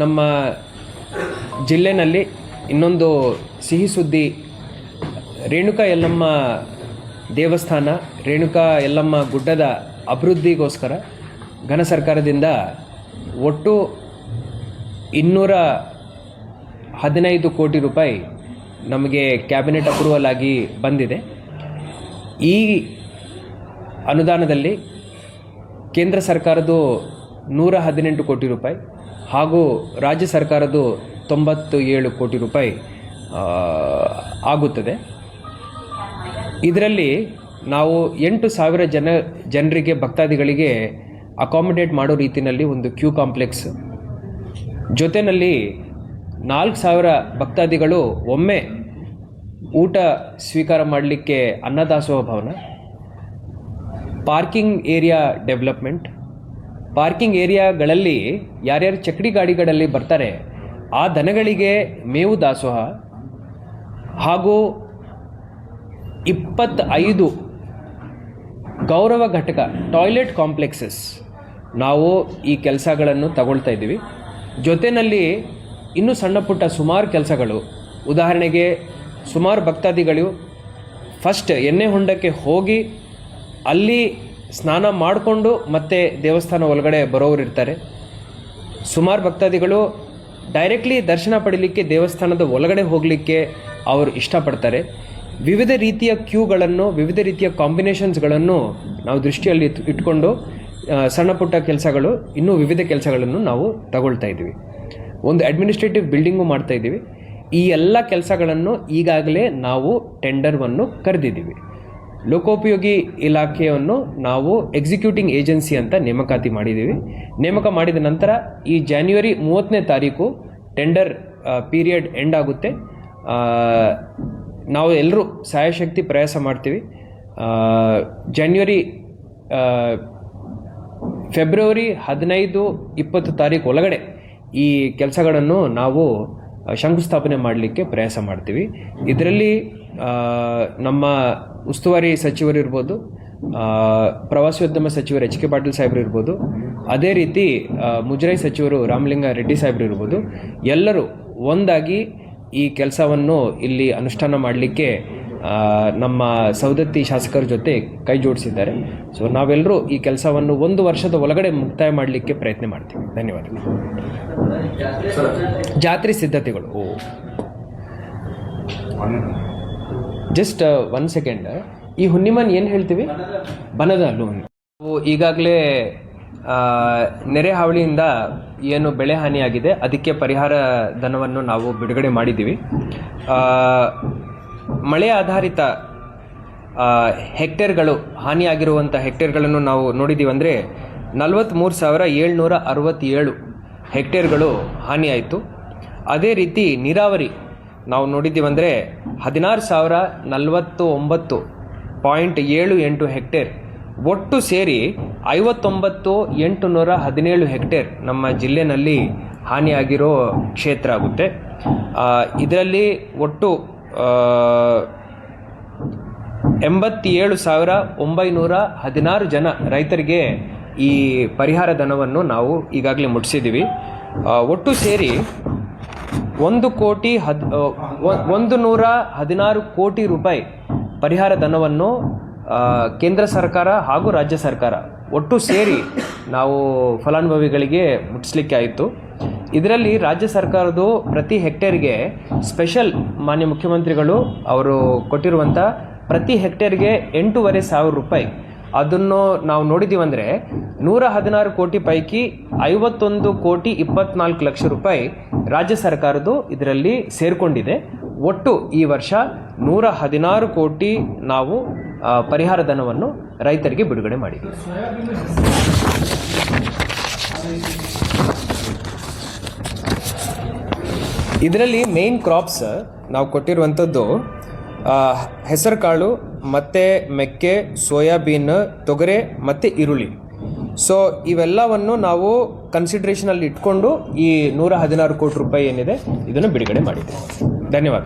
ನಮ್ಮ ಜಿಲ್ಲೆನಲ್ಲಿ ಇನ್ನೊಂದು ಸಿಹಿ ಸುದ್ದಿ, ರೇಣುಕಾ ಯಲ್ಲಮ್ಮ ದೇವಸ್ಥಾನ, ರೇಣುಕಾ ಯಲ್ಲಮ್ಮ ಗುಡ್ಡದ ಅಭಿವೃದ್ಧಿಗೋಸ್ಕರ ಘನ ಸರ್ಕಾರದಿಂದ ಒಟ್ಟು ಇನ್ನೂರ ಹದಿನೈದು ಕೋಟಿ ರೂಪಾಯಿ ನಮಗೆ ಕ್ಯಾಬಿನೆಟ್ ಅಪ್ರೂವಲ್ ಆಗಿ ಬಂದಿದೆ. ಈ ಅನುದಾನದಲ್ಲಿ ಕೇಂದ್ರ ಸರ್ಕಾರದ್ದು ನೂರ ಹದಿನೆಂಟು ಕೋಟಿ ರೂಪಾಯಿ ಹಾಗೂ ರಾಜ್ಯ ಸರ್ಕಾರದ್ದು ತೊಂಬತ್ತು ಏಳು ಕೋಟಿ ರೂಪಾಯಿ ಆಗುತ್ತದೆ. ಇದರಲ್ಲಿ ನಾವು ಎಂಟು ಸಾವಿರ ಜನ, ಜನರಿಗೆ, ಭಕ್ತಾದಿಗಳಿಗೆ ಅಕಾಮಿಡೇಟ್ ಮಾಡೋ ರೀತಿಯಲ್ಲಿ ಒಂದು ಕ್ಯೂ ಕಾಂಪ್ಲೆಕ್ಸ್ ಜೊತೆಯಲ್ಲಿ ನಾಲ್ಕು ಸಾವಿರ ಭಕ್ತಾದಿಗಳು ಒಮ್ಮೆ ಊಟ ಸ್ವೀಕಾರ ಮಾಡಲಿಕ್ಕೆ ಅನ್ನದಾಸೋಹ ಭವನ, ಪಾರ್ಕಿಂಗ್ ಏರಿಯಾ ಡೆವಲಪ್ಮೆಂಟ್ ಪಾರ್ಕಿಂಗ್ ಏರಿಯಾಗಳಲ್ಲಿ ಯಾರ್ಯಾರು ಚಕ್ಡಿ ಗಾಡಿಗಳಲ್ಲಿ ಬರ್ತಾರೆ, ಆ ದನಗಳಿಗೆ ಮೇವು ದಾಸೋಹ ಹಾಗೂ ಇಪ್ಪತ್ತೈದು ಗೌರವ ಘಟಕ, ಟಾಯ್ಲೆಟ್ ಕಾಂಪ್ಲೆಕ್ಸಸ್ ನಾವು ಈ ಕೆಲಸಗಳನ್ನು ತಗೊಳ್ತಾ ಇದ್ದೀವಿ. ಜೊತೆಯಲ್ಲಿ ಇನ್ನೂ ಸಣ್ಣ ಪುಟ್ಟ ಸುಮಾರು ಕೆಲಸಗಳು, ಉದಾಹರಣೆಗೆ ಸುಮಾರು ಭಕ್ತಾದಿಗಳು ಫಸ್ಟ್ ಎಣ್ಣೆ ಹೊಂಡಕ್ಕೆ ಹೋಗಿ ಅಲ್ಲಿ ಸ್ನಾನ ಮಾಡಿಕೊಂಡು ಮತ್ತೆ ದೇವಸ್ಥಾನ ಒಳಗಡೆ ಬರೋರು ಇರ್ತಾರೆ. ಸುಮಾರು ಭಕ್ತಾದಿಗಳು ಡೈರೆಕ್ಟ್ಲಿ ದರ್ಶನ ಪಡೀಲಿಕ್ಕೆ ದೇವಸ್ಥಾನದ ಒಳಗಡೆ ಹೋಗಲಿಕ್ಕೆ ಅವರು ಇಷ್ಟಪಡ್ತಾರೆ. ವಿವಿಧ ರೀತಿಯ ಕ್ಯೂಗಳನ್ನು, ವಿವಿಧ ರೀತಿಯ ಕಾಂಬಿನೇಷನ್ಸ್ಗಳನ್ನು ನಾವು ದೃಷ್ಟಿಯಲ್ಲಿ ಇಟ್- ಇಟ್ಕೊಂಡು ಸಣ್ಣ ಪುಟ್ಟ ಕೆಲಸಗಳು, ಇನ್ನೂ ವಿವಿಧ ಕೆಲಸಗಳನ್ನು ನಾವು ತಗೊಳ್ತಾ ಇದ್ದೀವಿ. ಒಂದು ಅಡ್ಮಿನಿಸ್ಟ್ರೇಟಿವ್ ಬಿಲ್ಡಿಂಗು ಮಾಡ್ತಾ ಇದ್ದೀವಿ. ಈ ಎಲ್ಲ ಕೆಲಸಗಳನ್ನು ಈಗಾಗಲೇ ನಾವು ಟೆಂಡರ್ವನ್ನು ಕರೆದಿದ್ದೀವಿ. ಲೋಕೋಪಯೋಗಿ ಇಲಾಖೆಯನ್ನು ನಾವು ಎಕ್ಸಿಕ್ಯೂಟಿಂಗ್ ಏಜೆನ್ಸಿ ಅಂತ ನೇಮಕಾತಿ ಮಾಡಿದ್ದೀವಿ. ನೇಮಕ ಮಾಡಿದ ನಂತರ ಈ ಜಾನ್ಯುವರಿ ಮೂವತ್ತನೇ ತಾರೀಕು ಟೆಂಡರ್ ಪೀರಿಯಡ್ ಎಂಡ್ ಆಗುತ್ತೆ. ನಾವು ಎಲ್ಲರೂ ಸಹಾಯಶಕ್ತಿ ಪ್ರಯಾಸ ಮಾಡ್ತೀವಿ. ಆ, ಫೆಬ್ರವರಿ ಹದಿನೈದು ಇಪ್ಪತ್ತು ತಾರೀಕು ಒಳಗಡೆ ಈ ಕೆಲಸಗಳನ್ನು ನಾವು ಶಂಕುಸ್ಥಾಪನೆ ಮಾಡಲಿಕ್ಕೆ ಪ್ರಯಾಸ ಮಾಡ್ತೀವಿ. ಇದರಲ್ಲಿ ನಮ್ಮ ಉಸ್ತುವಾರಿ ಸಚಿವರು ಇರ್ಬೋದು ಪ್ರವಾಸೋದ್ಯಮ ಸಚಿವರು ಎಚ್ ಕೆ ಪಾಟೀಲ್ ಸಾಹೇಬರು ಇರ್ಬೋದು, ಅದೇ ರೀತಿ ಮುಜರಾಯಿ ಸಚಿವರು ರಾಮಲಿಂಗ ರೆಡ್ಡಿ ಸಾಹೇಬರು ಇರ್ಬೋದು, ಎಲ್ಲರೂ ಒಂದಾಗಿ ಈ ಕೆಲಸವನ್ನು ಇಲ್ಲಿ ಅನುಷ್ಠಾನ ಮಾಡಲಿಕ್ಕೆ ನಮ್ಮ ಸವದತ್ತಿ ಶಾಸಕರ ಜೊತೆ ಕೈ ಜೋಡಿಸಿದ್ದಾರೆ. ಸೊ ನಾವೆಲ್ಲರೂ ಈ ಕೆಲಸವನ್ನು ಒಂದು ವರ್ಷದ ಒಳಗಡೆ ಮುಕ್ತಾಯ ಮಾಡಲಿಕ್ಕೆ ಪ್ರಯತ್ನ ಮಾಡ್ತೀವಿ. ಧನ್ಯವಾದಗಳು. ಜಾತ್ರೆ ಸಿದ್ಧತೆಗಳು. ಓ. ಜಸ್ಟ್ ಒನ್ ಸೆಕೆಂಡ್ ಈ ಹುಣ್ಣಿಮನ್ ಏನು ಹೇಳ್ತೀವಿ? ಬನದ ಹಲ್ಲು ನಾವು ಈಗಾಗಲೇ ನೆರೆ ಹಾವಳಿಯಿಂದ ಏನು ಬೆಳೆ ಹಾನಿಯಾಗಿದೆ, ಅದಕ್ಕೆ ಪರಿಹಾರ ಧನವನ್ನು ನಾವು ಬಿಡುಗಡೆ ಮಾಡಿದ್ದೀವಿ. ಮಳೆ ಆಧಾರಿತ ಹೆಕ್ಟೇರ್ಗಳು ಹಾನಿಯಾಗಿರುವಂಥ ಹೆಕ್ಟೇರ್ಗಳನ್ನು ನಾವು ನೋಡಿದ್ದೀವಿ ಅಂದರೆ ನಲವತ್ತ್ಮೂರು ಸಾವಿರ ಏಳ್ನೂರ ಅರವತ್ತೇಳು ಹೆಕ್ಟೇರ್ಗಳು ಹಾನಿಯಾಯಿತು. ಅದೇ ರೀತಿ ನೀರಾವರಿ ನಾವು ನೋಡಿದ್ದೀವಿ ಅಂದರೆ ಹದಿನಾರು ಸಾವಿರ ನಲವತ್ತು ಒಂಬತ್ತು ಪಾಯಿಂಟ್ ಏಳು ಎಂಟು ಹೆಕ್ಟೇರ್. ಒಟ್ಟು ಸೇರಿ ಐವತ್ತೊಂಬತ್ತು ಎಂಟು ನೂರ ಹದಿನೇಳು ಹೆಕ್ಟೇರ್ ನಮ್ಮ ಜಿಲ್ಲೆನಲ್ಲಿ ಹಾನಿಯಾಗಿರೋ ಕ್ಷೇತ್ರ ಆಗುತ್ತೆ. ಇದರಲ್ಲಿ ಒಟ್ಟು ಎಂಬತ್ತೇಳು ಸಾವಿರ ಒಂಬೈನೂರ ಹದಿನಾರು ಜನ ರೈತರಿಗೆ ಈ ಪರಿಹಾರ ಧನವನ್ನು ನಾವು ಈಗಾಗಲೇ ಮುಟ್ಟಿಸಿದ್ದೀವಿ. ಒಟ್ಟು ಸೇರಿ ಒಂದು ಕೋಟಿ ಹದ್ ಒಂದು ನೂರ ಹದಿನಾರು ಕೋಟಿ ರೂಪಾಯಿ ಪರಿಹಾರ ಧನವನ್ನು ಕೇಂದ್ರ ಸರ್ಕಾರ ಹಾಗೂ ರಾಜ್ಯ ಸರ್ಕಾರ ಒಟ್ಟು ಸೇರಿ ನಾವು ಫಲಾನುಭವಿಗಳಿಗೆ ಮುಟ್ಟಿಸ್ಲಿಕ್ಕೆ ಆಯಿತು. ಇದರಲ್ಲಿ ರಾಜ್ಯ ಸರ್ಕಾರದ್ದು ಪ್ರತಿ ಹೆಕ್ಟೇರ್ಗೆ ಸ್ಪೆಷಲ್ ಮಾನ್ಯ ಮುಖ್ಯಮಂತ್ರಿಗಳು ಅವರು ಕೊಟ್ಟಿರುವಂಥ ಪ್ರತಿ ಹೆಕ್ಟೇರ್ಗೆ ಎಂಟೂವರೆ ಸಾವಿರ ರೂಪಾಯಿ. ಅದನ್ನು ನಾವು ನೋಡಿದ್ದೀವಂದರೆ ನೂರ ಹದಿನಾರು ಕೋಟಿ ಪೈಕಿ ಐವತ್ತೊಂದು ಕೋಟಿ ಇಪ್ಪತ್ನಾಲ್ಕು ಲಕ್ಷ ರೂಪಾಯಿ ರಾಜ್ಯ ಸರ್ಕಾರದ್ದು ಇದರಲ್ಲಿ ಸೇರಿಕೊಂಡಿದೆ. ಒಟ್ಟು ಈ ವರ್ಷ ನೂರ ಹದಿನಾರು ಕೋಟಿ ನಾವು ಪರಿಹಾರ ಧನವನ್ನು ರೈತರಿಗೆ ಬಿಡುಗಡೆ ಮಾಡಿದ್ದೀವಿ. ಇದರಲ್ಲಿ ಮೇನ್ ಕ್ರಾಪ್ಸ್ ನಾವು ಕೊಟ್ಟಿರುವಂಥದ್ದು ಹೆಸರು ಕಾಳು ಮತ್ತು ಮೆಕ್ಕೆ, ಸೋಯಾಬೀನ್, ತೊಗರೆ, ಮತ್ತು ಈರುಳ್ಳಿ. ಸೊ ಇವೆಲ್ಲವನ್ನು ನಾವು ಕನ್ಸಿಡ್ರೇಷನಲ್ಲಿ ಇಟ್ಕೊಂಡು ಈ ನೂರ ಹದಿನಾರು ಕೋಟಿ ರೂಪಾಯಿ ಏನಿದೆ, ಇದನ್ನು ಬಿಡುಗಡೆ ಮಾಡಿದ್ದೀವಿ ಧನ್ಯವಾದ.